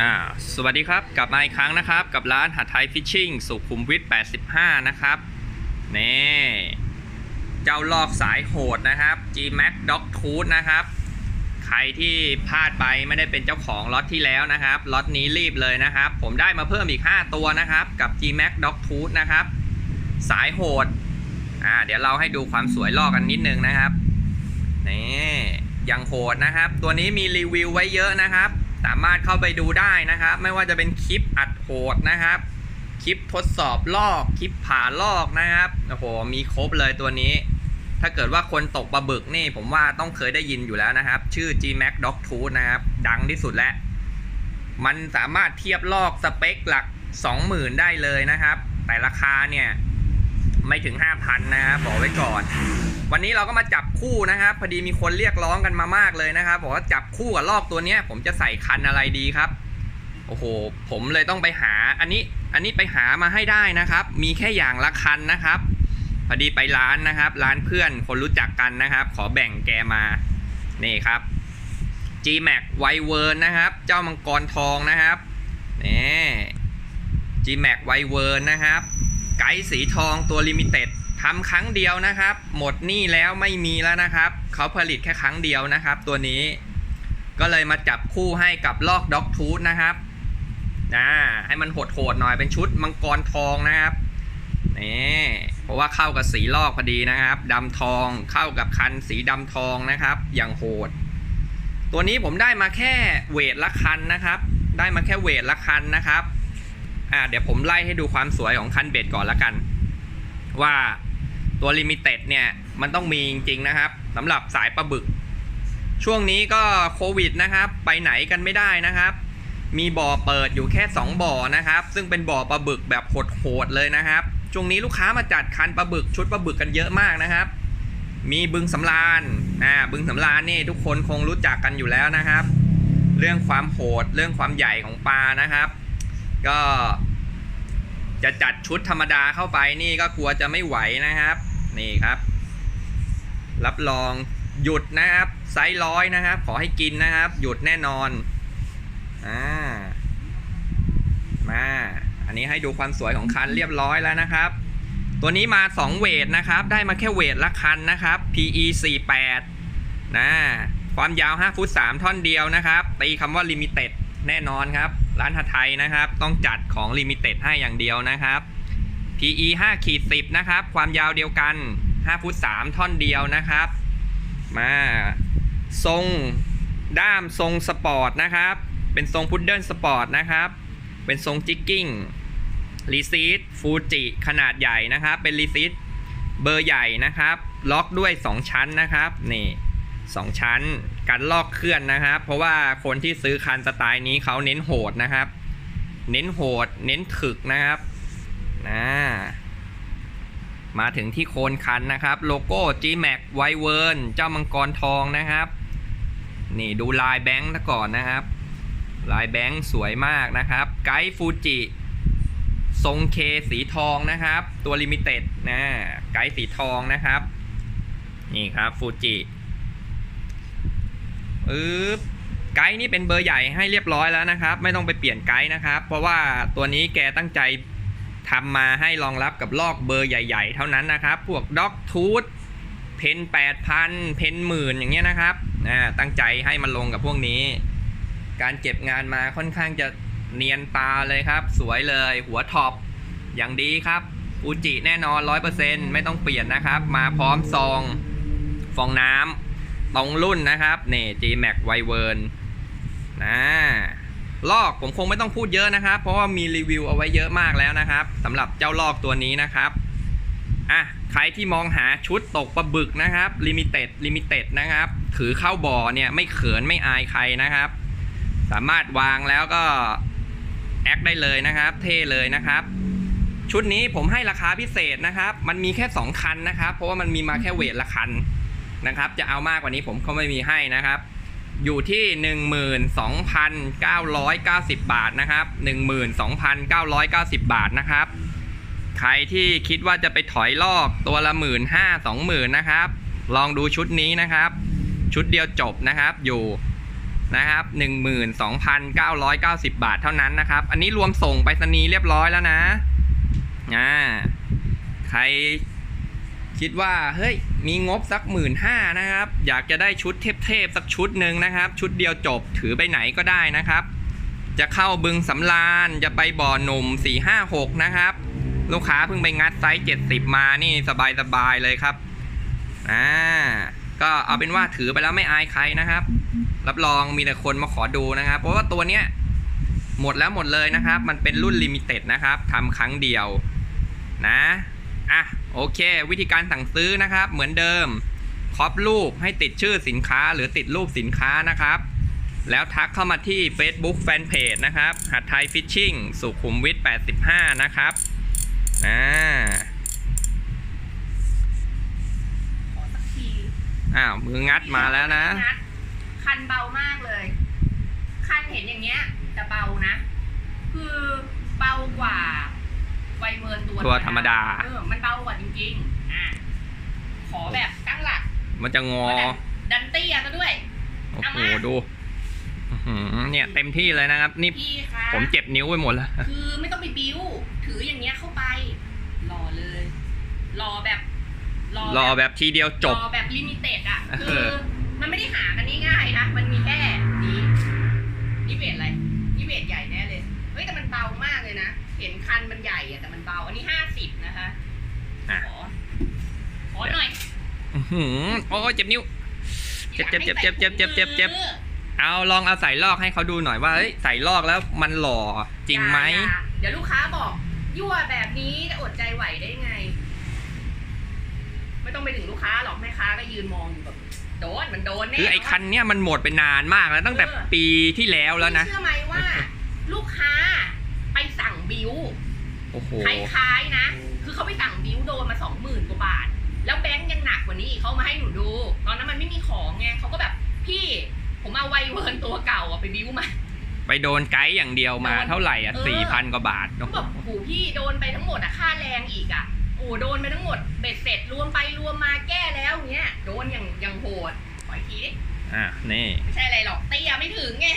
อ่าสวัสดีครับกลับมาอีกครั้งนะครับ กับร้านหัดไทยฟิชชิ่งสุขุมวิท 85 นะครับนี่เจ้าลอกสายโหดนะครับ G Max Dog Tooth นะครับ ใครที่พลาดไปไม่ได้เป็นเจ้าของล็อตที่แล้วนะครับล็อตนี้รีบเลยนะครับ ผมได้มาเพิ่มอีก 5 ตัวนะครับ กับ G Max Dog Tooth นะครับ สายโหดอ่าเดี๋ยวเราให้ดูความสวยลอกกันนิดนึงนะครับนี่ยังโหดนะครับ ตัวนี้มีรีวิวไว้เยอะนะครับ สามารถเข้าไปดูได้นะครับ ไม่ว่าจะเป็นคลิปอัดโหดนะครับ คลิปทดสอบลอก คลิปผ่าลอกนะครับโอ้โหมีครบเลยตัวนี้ ถ้าเกิดว่าคนตกปลาบึกนี่ ผมว่าต้องเคยได้ยินอยู่แล้วนะครับ ชื่อ G Max Dog t o o t นะครับ ดังที่สุดแล้ว มันสามารถเทียบลอกสเปคหลัก 20,000 ได้เลยนะครับ แต่ราคาเนี่ย ไม่ถึง 5,000 นะครับบอกไว้ก่อน วันนี้เราก็มาจับคู่นะครับ พอดีมีคนเรียกร้องกันมามากเลยนะครับบอกว่าจับคู่กับลอกตัวเนี้ย ผมจะใส่คันอะไรดีครับ โอ้โห ผมเลยต้องไปหาอันนี้อันนี้ไปหามาให้ได้นะครับ มีแค่อย่างละคันนะครับ พอดีไปร้านนะครับ ร้านเพื่อนคนรู้จักกันนะครับ ขอแบ่งแกมานี่ครับ G Max ไวเวิร์นนะครับ เจ้ามังกรทองนะครับนี่ G Max ไวเวิร์นนะครับ ไกด์สีทองตัวลิมิเต็ดทำครั้งเดียวนะครับ หมดหนี้แล้วไม่มีแล้วนะครับ เขาผลิตแค่ครั้งเดียวนะครับ ตัวนี้ก็เลยมาจับคู่ให้กับลอกด็อกทูธนะครับนะให้มันโหดๆหน่อยเป็นชุดมังกรทองนะครับนี่เพราะว่าเข้ากับสีลอกพอดีนะครับดำทองเข้ากับคันสีดำทองนะครับ อย่างโหด ตัวนี้ผมได้มาแค่เวทละคันนะครับ ได้มาแค่เวทละคันนะครับ อ่าเดี๋ยวผมไล่ให้ดูความสวยของคันเบ็ดก่อนละกัน ว่าตัวลิมิเต็ดเนี่ย มันต้องมีจริงๆนะครับสำหรับสายปลาบึก ช่วงนี้ก็โควิดนะครับ ไปไหนกันไม่ได้นะครับ มีบ่อเปิดอยู่แค่ 2 บ่อนะครับ ซึ่งเป็นบ่อปลาบึกแบบโหดๆเลยนะครับ ช่วงนี้ลูกค้ามาจัดคันปลาบึกชุดปลาบึกกันเยอะมากนะครับ มีบึงสำราญอ่าบึงสำราญนี่ทุกคนคงรู้จักกันอยู่แล้วนะครับ เรื่องความโหดเรื่องความใหญ่ของปลานะครับ ก็ จะจัดชุดธรรมดาเข้าไปนี่ก็กลัวจะไม่ไหวนะครับ นี่ครับ รับรองหยุดนะครับ ไซส์ร้อยนะครับ ขอให้กินนะครับ หยุดแน่นอนอ่ามา อันนี้ให้ดูความสวยของคันเรียบร้อยแล้วนะครับ ตัวนี้มา 2 เวทนะครับ ได้มาแค่เวทละคันนะครับ PE 48นะความยาว 5 ฟุต 3 ท่อนเดียวนะครับ ตีคำว่า Limited แน่นอนครับ ร้านทัไทยนะครับ ต้องจัดของ Limited ให้อย่างเดียวนะครับ PE 5ขีด10 นะครับ ความยาวเดียวกัน 5 ฟุต 3 ท่อนเดียวนะครับ มาทรงด้ามทรงสปอร์ตนะครับ เป็นทรงพุดเดิลสปอร์ตนะครับ เป็นทรงจิกกิ้งรีซีดฟูจิขนาดใหญ่นะครับ เป็นรีซีดเบอร์ใหญ่นะครับ ล็อกด้วย 2 ชั้นนะครับ นี่ 2 ชั้น กันลอกเคลื่อนนะครับ เพราะว่าคนที่ซื้อคันสไตล์นี้เขาเน้นโหดนะครับ เน้นโหด เน้นถึกนะครับนะมาถึงที่โคนคันนะครับ โลโก้ G Max ไวเวิร์นเจ้ามังกรทองนะครับ นี่ดูลายแบงค์ซะก่อนนะครับ ลายแบงค์สวยมากนะครับ ไกด์ฟูจิทรงเคสีทองนะครับ ตัวลิมิเต็ดนะไกด์สีทองนะครับ นี่ครับฟูจิ ปึ๊บไกด์นี่เป็นเบอร์ใหญ่ให้เรียบร้อยแล้วนะครับ ไม่ต้องไปเปลี่ยนไกด์นะครับ เพราะว่าตัวนี้แกตั้งใจทำมาให้รองรับกับลอกเบอร์ใหญ่ ๆ เท่านั้นนะครับ พวกด็อกทูธเพนแปดพันเพนหมื่นอย่างเงี้ยนะครับอ่าตั้งใจให้มันลงกับพวกนี้ การเก็บงานมาค่อนข้างจะเนียนตาเลยครับ สวยเลยหัวท็อปอย่างดีครับอูจิแน่นอน 100%ไม่ต้องเปลี่ยนนะครับ มาพร้อมซอง ฟองน้ำ ตรงรุ่นนะครับนี่ G Max ไวเวิร์นนะลอกผมคงไม่ต้องพูดเยอะนะครับ เพราะว่ามีรีวิวเอาไว้เยอะมากแล้วนะครับสำหรับเจ้าลอกตัวนี้นะครับอะใครที่มองหาชุดตกปลาบึกนะครับลิมิเต็ดลิมิเต็ดนะครับ ถือเข้าบ่อเนี่ยไม่เขินไม่อายใครนะครับ สามารถวางแล้วก็แอคได้เลยนะครับ เท่เลยนะครับ ชุดนี้ผมให้ราคาพิเศษนะครับ มันมีแค่ 2 คันนะครับ เพราะว่ามันมีมาแค่เวทละคัน นะครับ จะเอามากกว่านี้ผมก็ไม่มีให้นะครับ อยู่ที่ 12,990 บาทนะครับ 12,990 บาทนะครับ ใครที่คิดว่าจะไปถอยลอกตัวละ1 5 0 0 0 20,000นะครับ ลองดูชุดนี้นะครับ ชุดเดียวจบนะครับอยู่นะครับ12,990 บาทเท่านั้นนะครับ อันนี้รวมส่งไปรษณีย์เรียบร้อยแล้วนะอ่าใครคิดว่า เฮ้ย มีงบสักหมื่นห้านะครับ อยากจะได้ชุดเทพๆสักชุดหนึ่งนะครับ ชุดเดียวจบถือไปไหนก็ได้นะครับ จะเข้าบึงสำราญจะไปบ่อหนุ่ม 456 นะครับ ลูกค้าเพิ่งไปงัดไซส์ 70 มานี่สบายๆเลยครับอ่าก็เอาเป็นว่าถือไปแล้วไม่อายใครนะครับ รับรองมีแต่คนมาขอดูนะครับ เพราะว่าตัวเนี้ยหมดแล้วหมดเลยนะครับ มันเป็นรุ่นลิมิเต็ดนะครับทำครั้งเดียวนะอะ โอเค วิธีการสั่งซื้อนะครับ เหมือนเดิมครอบรูปให้ติดชื่อสินค้าหรือติดรูปสินค้านะครับ แล้วทักเข้ามาที่ Facebook Fanpage นะครับหัดไทยฟิชชิ่งสุขุมวิท85 นะครับอ่าขอสักทีอ้าวมืองัดมาแล้วนะงัดคันเบามากเลย คันเห็นอย่างเงี้ยแต่เบานะ คือเบากว่า ไวเมิร์นตัวตัวธรรมดา เออมันเบากว่าจริงๆอะขอแบบตั้งหลักมันจะงอ ดันดันเตี้ยซะด้วย โอ้เอาโหมาดูอื้อหือเนี่ยเต็มที่เลยนะครับ นี่พี่คะผมเจ็บนิ้วไปหมดแล้ว คือไม่ต้องไปบิ้ว ถืออย่างเงี้ยเข้าไป รอเลย รอแบบ รอแบบทีเดียวจบ รอแบบลิมิเต็ดอะเออคือมันไม่ได้หากันง่ายๆนะ มันมีแค่นี้นี่เวทอะไร นี่เวทใหญ่แน่เลย เฮ้ยแต่มันเบามากเลยนะ เห็นคันมันใหญ่อะแต่มันเบา อันนี้ห้าสิบนะคะอะขอขอหน่อยอื้อหือโอ้ยเจ็บนิ้ว เจ็บเจ็บเจ็บเจ็บเจ็บเจ็บเจ็บเจ็บ เอาลองเอาใส่ลอกให้เขาดูหน่อยว่าเฮ้ยใส่ลอกแล้วมันหล่อจริงไหม อย่าอย่าเดี๋ยวลูกค้าบอก ยั่วแบบนี้จะอดใจไหวได้ไง ไม่ต้องไปถึงลูกค้าหรอกแม่ค้าก็ยืนมองอยู่แบบโดนมันโดนแน่ คือไอ้คันเนี้ยมันหมดไปนานมากแล้วตั้งแต่ปีที่แล้วแล้วนะเชื่อไหมว่า ลูกค้าไปสั่ง บิวโอ้โหคล้ายๆนะ คือเขาไปสั่งบิวโดนมาสองหมื่นกว่าบาท แล้วแบงค์ยังหนักกว่านี้อีกเขามาให้หนูดู ตอนนั้นมันไม่มีของไงเขาก็แบบพี่ผมเอาไวเวิร์นตัวเก่าอะไปบิวมา ไปโดนไกด์อย่างเดียวมาโดนเท่าไหร่อะเออสี่พันกว่าบาทก็โอ้โหแบบโอ้โหพี่โดนไปทั้งหมดอะค่าแรงอีกอะโอ้โหโดนไปทั้งหมดเบ็ดเสร็จรวมไปรวมมาแก้แล้วเนี้ยโดนอย่างอย่างโหดขออีกทีดิอะนี่ไม่ใช่อะไรหรอกเตี้ยไม่ถึงไง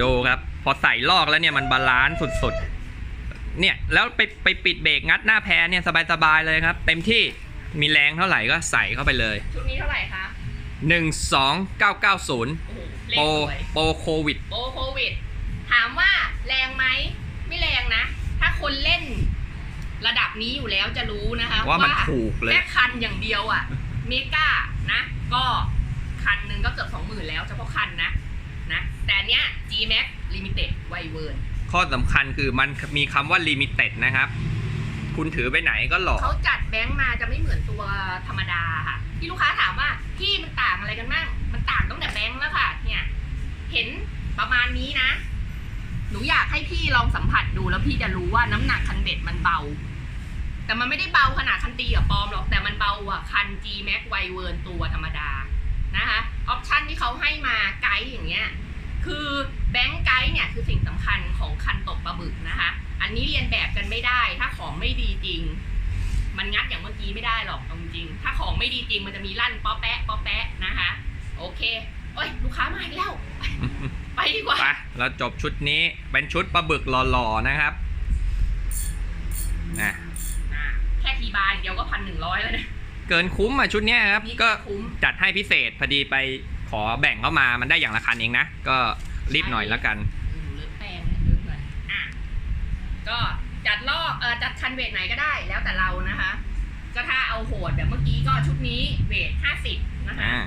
ดูครับ พอใส่ลอกแล้วเนี่ยมันบาลานซ์สุดๆ เนี่ยแล้วไปไปปิดเบรกงัดหน้าแพรเนี่ยสบายๆเลยครับ เต็มที่มีแรงเท่าไหร่ก็ใส่เข้าไปเลย ชุดนี้เท่าไหร่คะ12990โอ้โหเลโปรขสวยโปรโควิด โปรโควิด ถามว่าแรงไหม ไม่แรงนะ ถ้าคนเล่นระดับนี้อยู่แล้วจะรู้นะคะว่ามันถูกเลย แค่คันอย่างเดียวอะ เมกานะ ก็คันหนึ่งก็เกือบสองหมื่นแล้วเฉพาะคันนะนะ แต่อันเนี้ย G Max Limited ไวเวิร์น ข้อสำคัญคือมันมีคำว่า limited นะครับ คุณถือไปไหนก็หลอก เขาจัดแบงค์มาจะไม่เหมือนตัวธรรมดาค่ะ ที่ลูกค้าถามว่าพี่มันต่างอะไรกันบ้าง มันต่างตั้งแต่แบงค์แล้วค่ะ เนี่ย เห็นประมาณนี้นะ หนูอยากให้พี่ลองสัมผัสดูแล้วพี่จะรู้ว่าน้ำหนักคันเบ็ดมันเบา แต่มันไม่ได้เบาขนาดคันตีกับปอมหรอก แต่มันเบากว่าคัน G Max ไวเวิร์นตัวธรรมดา นะคะ ออปชันที่เขาให้มาไกด์อย่างเงี้ย คือแบงค์ไกด์เนี่ยคือสิ่งสำคัญของคันตกปลาบึกนะคะ อันนี้เรียนแบบกันไม่ได้ ถ้าของไม่ดีจริง มันงัดอย่างเมื่อกี้ไม่ได้หรอกเอาจริงๆถ้าของไม่ดีจริงมันจะมีลั่นป๊อแปะป๊อแปะนะคะ โอเคเอ้ยลูกค้ามาอีกแล้ว ไปดีกว่าไปเราจบชุดนี้เป็นชุดปลาบึกหล่อๆนะครับนะอ่าแค่ทีบาร์อย่างเดียวก็พันหนึ่งร้อยแล้วเนี่ยเกินคุ้มอะชุดเนี้ยครับนี่ก็คุ้มจัดให้พิเศษพอดีไป ขอแบ่งเข้ามามันได้อย่างละคันเองนะ ก็รีบหน่อยแล้วกันอืมเลือแป้งเนี่ยเยอะเลยอะก็จัดลอกเออจัดคันเวทไหนก็ได้แล้วแต่เรานะคะ ก็ถ้าเอาโหดแบบเมื่อกี้ก็ชุดนี้เวทห้าสิบนะคะ อ่า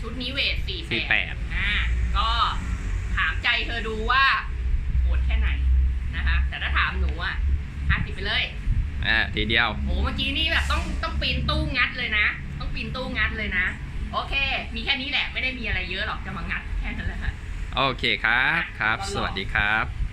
ชุดนี้เวทสี่สี่แปแปดดอ่า ก็ถามใจเธอดูว่าโหดแค่ไหนนะคะ แต่ถ้าถามหนูอะห้าสิบไปเลย อ่าทีเดียวโหเมื่อกี้นี่แบบต้องต้องปีนตู้งัดเลยนะ ต้องปีนตู้งัดเลยนะ โอเค มีแค่นี้แหละ ไม่ได้มีอะไรเยอะหรอกจะมางัดแค่นั้นแหละค่ะ โอเคครับ ครับ สวัสดีครับ